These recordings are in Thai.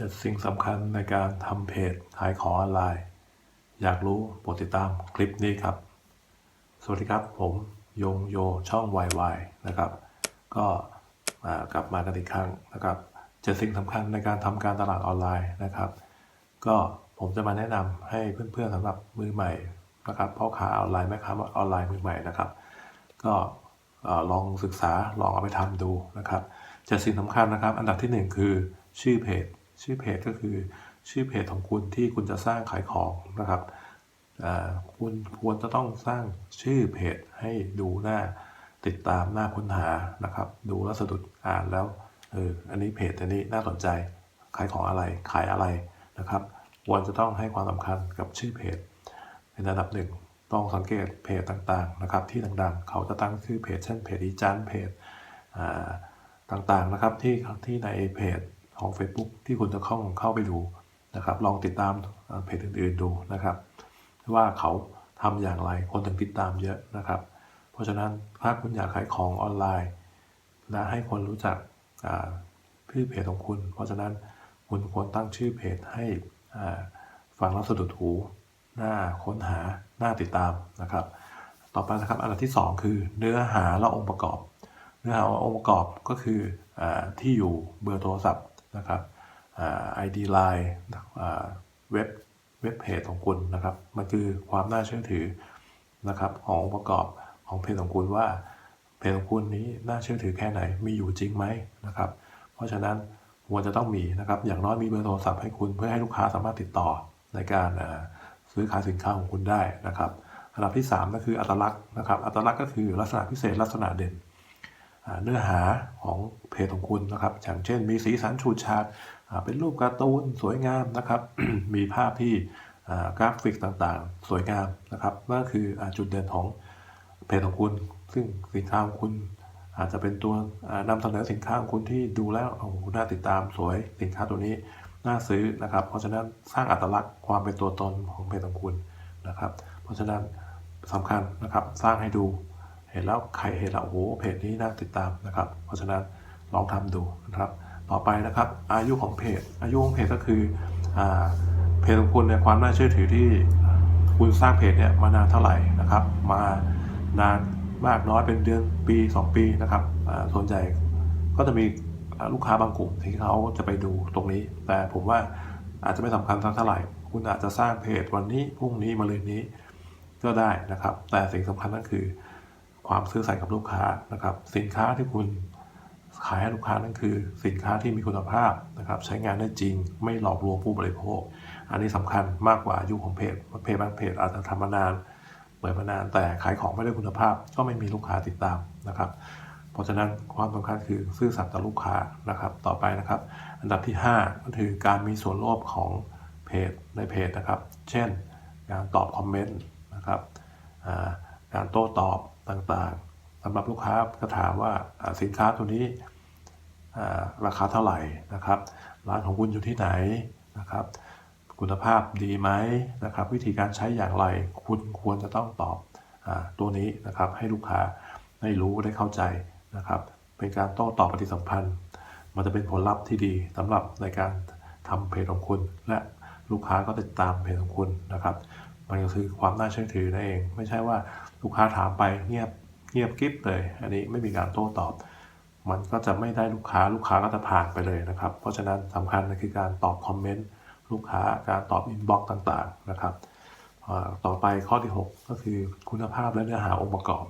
จะสิ่งสำคัญในการทำเพจขายของออนไลน์ อยากรู้โปรดติดตามคลิปนี้ครับ สวัสดีครับผมยงโยช่อง YY นะครับ ก็กลับมากันอีกครั้งนะครับจะสิ่งสำคัญในการทำการตลาดออนไลน์นะครับ ก็ผมจะมาแนะนำให้เพื่อนๆสำหรับมือใหม่นะครับพ่อค้าออนไลน์แม่ค้าออนไลน์มือใหม่นะครับ ก็ลองศึกษาลองเอาไปทำดูนะครับจะสิ่งสำคัญนะครับ อันดับที่หนึ่งคือชื่อเพจ ชื่อเพจก็คือชื่อเพจของคุณที่คุณจะสร้างขายของนะครับคุณควรจะต้องสร้างชื่อเพจให้ดูหน้าติดตามหน้าค้นหานะครับ ดูแล้วสะดุดอ่านแล้วเอออันนี้เพจอันนี้น่าสนใจขายของอะไรขายอะไรนะครับควรจะต้องให้ความสำคัญกับชื่อเพจเป็นอันดับหนึ่งต้องสังเกตเพจต่างๆนะครับ ที่ดังๆ เขาจะตั้งชื่อเพจเช่นเพจอีจันเพจต่างๆนะครับที่ที่ในเพจ ของ Facebook ที่คุณจะเข้าเข้าไปดูนะครับ ลองติดตามเพจอื่นๆดูนะครับ ว่าเขาทำอย่างไรคนถึงติดตามเยอะนะครับ เพราะฉะนั้นถ้าคุณอยากขายของออนไลน์และให้คนรู้จักชื่อเพจของคุณ เพราะฉะนั้นคุณควรตั้งชื่อเพจให้ฟังแล้วสะดุดหูหน้าค้นหาหน้าติดตามนะครับ ต่อไปนะครับอันดับที่ 2 คือเนื้อหาและองค์ประกอบ เนื้อหาองค์ประกอบก็คืออที่อยู่เบอร์โทรศัพท์ นะครับอ่า ID Line อ่าเว็บเว็บเพจของคุณนะครับ มันคือความน่าเชื่อถือนะครับขององค์ประกอบของเพจของคุณว่าเพจของคุณนี้น่าเชื่อถือแค่ไหนมีอยู่จริงไหมนะครับ เพราะฉะนั้นควรจะต้องมีนะครับ อย่างน้อยมีเบอร์โทรศัพท์ให้คุณเพื่อให้ลูกค้าสามารถติดต่อในการซื้อขายสินค้าของคุณได้นะครับ อันดับที่ 3 ก็คืออัตลักษณ์นะครับ อัตลักษณ์ก็คือลักษณะพิเศษลักษณะเด่น เนื้อหาของเพจของคุณนะครับ อย่างเช่น มีสีสันฉูดฉาดเป็นรูปการ์ตูนสวยงามนะครับ มีภาพที่กราฟิกต่างๆ สวยงามนะครับนั่นคืออจุดเด่นของเพจของคุณ ซึ่งสินค้าของคุณอาจจะเป็นตัวอ่านำเสนอสินค้าของคุณที่ดูแล้วโอ้โหน่าติดตามสวยสินค้าตัวนี้น่าซื้อนะครับ เพราะฉะนั้นสร้างอัตลักษณ์ความเป็นตัวตนของเพจของคุณนะครับ เพราะฉะนั้นสำคัญนะครับสร้างให้ดู เห็นแล้วใครเห็นแล้วโอ้โหเพจนี้น่าติดตามนะครับ เพราะฉะนั้นลองทำดูนะครับ ต่อไปนะครับอายุของเพจ อายุของเพจก็คืออเพจของคุณเนี่ยความน่าเชื่อถือที่คุณสร้างเพจเนี่ยมานานเท่าไหร่นะครับ มานานมากน้อยเป็นเดือนปี 2 ปีนะครับส่วนใหญ่ก็จะมีลูกค้าบางกลุ่มที่เขาจะไปดูตรงนี้ แต่ผมว่าอาจจะไม่สำคัญสักเท่าไหร่ คุณอาจจะสร้างเพจวันนี้พรุ่งนี้มะรืนนี้ก็ได้นะครับ แต่สิ่งสำคัญก็คือ ความซื่อสัตย์กับลูกค้านะครับ สินค้าที่คุณขายให้ลูกค้านั่นคือ สินค้าที่มีคุณภาพนะครับ ใช้งานได้จริง ไม่หลอกลวงผู้บริโภค อันนี้สำคัญมากกว่าอายุของเพจเพจบางเพจอาจจะทำมานานเปิดมานานแต่ขายของไม่ได้คุณภาพ ก็ไม่มีลูกค้าติดตามนะครับ เพราะฉะนั้นความสำคัญคือซื่อสัตย์ต่อลูกค้านะครับ ต่อไปนะครับ อันดับที่ 5 ก็คือการมีส่วนร่วมของเพจในเพจนะครับ เช่น การตอบคอมเมนต์นะครับการโต้ตอบ ต่างๆสำหรับลูกค้าก็ถามว่าสินค้าตัวนี้ราคาเท่าไหร่นะครับ ร้านของคุณอยู่ที่ไหนนะครับ คุณภาพดีไหมนะครับ วิธีการใช้อย่างไร คุณควรจะต้องตอบอตัวนี้นะครับ ให้ลูกค้าได้รู้ได้เข้าใจนะครับ เป็นการโต้ตอบปฏิสัมพันธ์ มันจะเป็นผลลัพธ์ที่ดีสำหรับในการทำเพจของคุณ และลูกค้าก็ติดตามเพจของคุณนะครับ มันก็คือความน่าเชื่อถือนั่นเอง ไม่ใช่ว่าลูกค้าถามไปเงียบเงียบกิ๊บเลย อันนี้ไม่มีการโต้ตอบ มันก็จะไม่ได้ลูกค้าลูกค้าก็จะผ่านไปเลยนะครับ เพราะฉะนั้นสำคัญก็คือการตอบคอมเมนต์ลูกค้าการตอบอินบ็อกซ์ต่างๆนะครับต่อไปข้อที่ 6 ก็คือคุณภาพและเนื้อหาองค์ประกอบ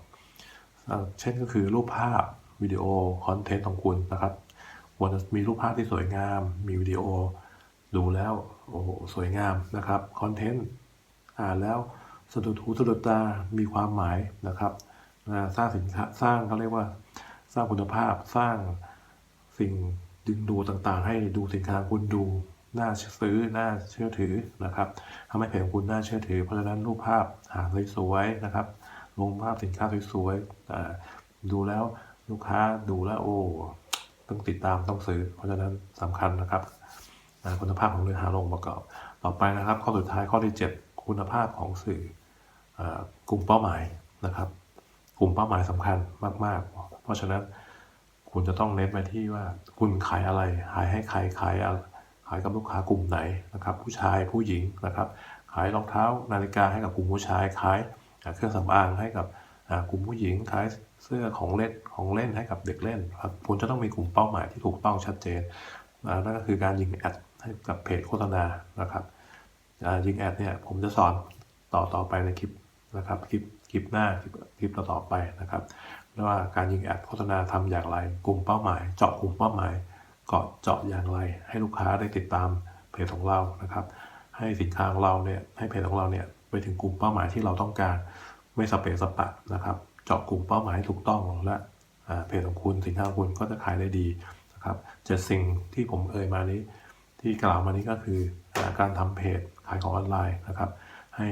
อ่าเช่นก็คือรูปภาพวิดีโอคอนเทนต์ของคุณนะครับควรจะมีรูปภาพที่สวยงาม มีวิดีโอดูแล้วโอ้สวยงามนะครับคอนเทนต์ อ่านแล้วสะดุดหูสะดุดตามีความหมายนะครับสร้างสินค้าสร้างเขาเรียกว่าสร้างคุณภาพสร้างสิ่งดึงดูดต่างๆ ให้ดูสินค้าคุณดูน่าซื้อน่าเชื่อถือนะครับทำให้เพจของคุณน่าเชื่อถือ เพราะฉะนั้นรูปภาพหาสวยๆนะครับ ลงภาพสินค้าสวยๆดูแล้วลูกค้าดูแล้วโอ้ต้องติดตามต้องซื้อ เพราะฉะนั้นสำคัญนะครับคุณภาพของเนื้อหาลงประกอบ ต่อไปนะครับ ข้อสุดท้ายข้อที่ 7 คุณภาพของสื่ออกลุ่มเป้าหมายนะครับ กลุ่มเป้าหมายสำคัญมาก ๆ เพราะฉะนั้นคุณจะต้องเน้นไปที่ว่าคุณขายอะไร ขายให้ใครขายอะขายกับลูกค้ากลุ่มไหนนะครับ ผู้ชายผู้หญิงนะครับ ขายรองเท้านาฬิกาให้กับกลุ่มผู้ชาย ขายเครื่องสำอางให้กับกลุ่มผู้หญิง ขายเสื้อของเล่นของเล่นให้กับเด็กเล่นครับคุณจะต้องมีกลุ่มเป้าหมายที่ถูกต้องชัดเจนนั่นก็คือการยิงแอดให้กับเพจโฆษณานะครับ ยิงแอดเนี่ยผมจะสอนต่อต่อไปในคลิปนะครับคลิปคลิปหน้าคลิปคลิปต่อๆไปนะครับว่าการยิงแอดโฆษณาทำอย่างไรกลุ่มเป้าหมาย เจาะกลุ่มเป้าหมายเกาะเจาะอย่างไร ให้ลูกค้าได้ติดตามเพจของเรานะครับ ให้สินค้าของเราเนี่ยให้เพจของเราเนี่ยไปถึงกลุ่มเป้าหมายที่เราต้องการไม่สเปซสปะนะครับเจาะกลุ่มเป้าหมายถูกต้องและเพจของคุณสินค้าของคุณก็จะขายได้ดีนะครับเจ็ดสิ่งที่ผมเอ่ยมานี้ ที่กล่าวมานี้ก็คือการทำเพจ ขายของออนไลน์นะครับ ให้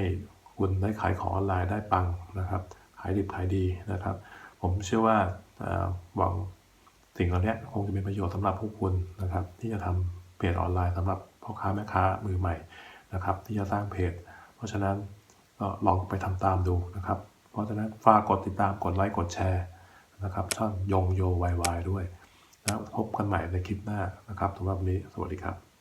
คุณได้ขายของออนไลน์ได้ปังนะครับ ขายดิบขายดีนะครับ ผมเชื่อว่าอ่าหวังสิ่งเหล่านี้คงจะเป็นประโยชน์สำหรับพวกคุณนะครับ ที่จะทำเพจออนไลน์สำหรับพ่อค้าแม่ค้ามือใหม่นะครับ ที่จะสร้างเพจ เพราะฉะนั้นก็ลองไปทำตามดูนะครับ เพราะฉะนั้นฝากกดติดตามกดไลค์กดแชร์นะครับช่องยงโยวายวายด้วยแล้วพบกันใหม่ในคลิปหน้านะครับสำหรับวันนี้สวัสดีครับ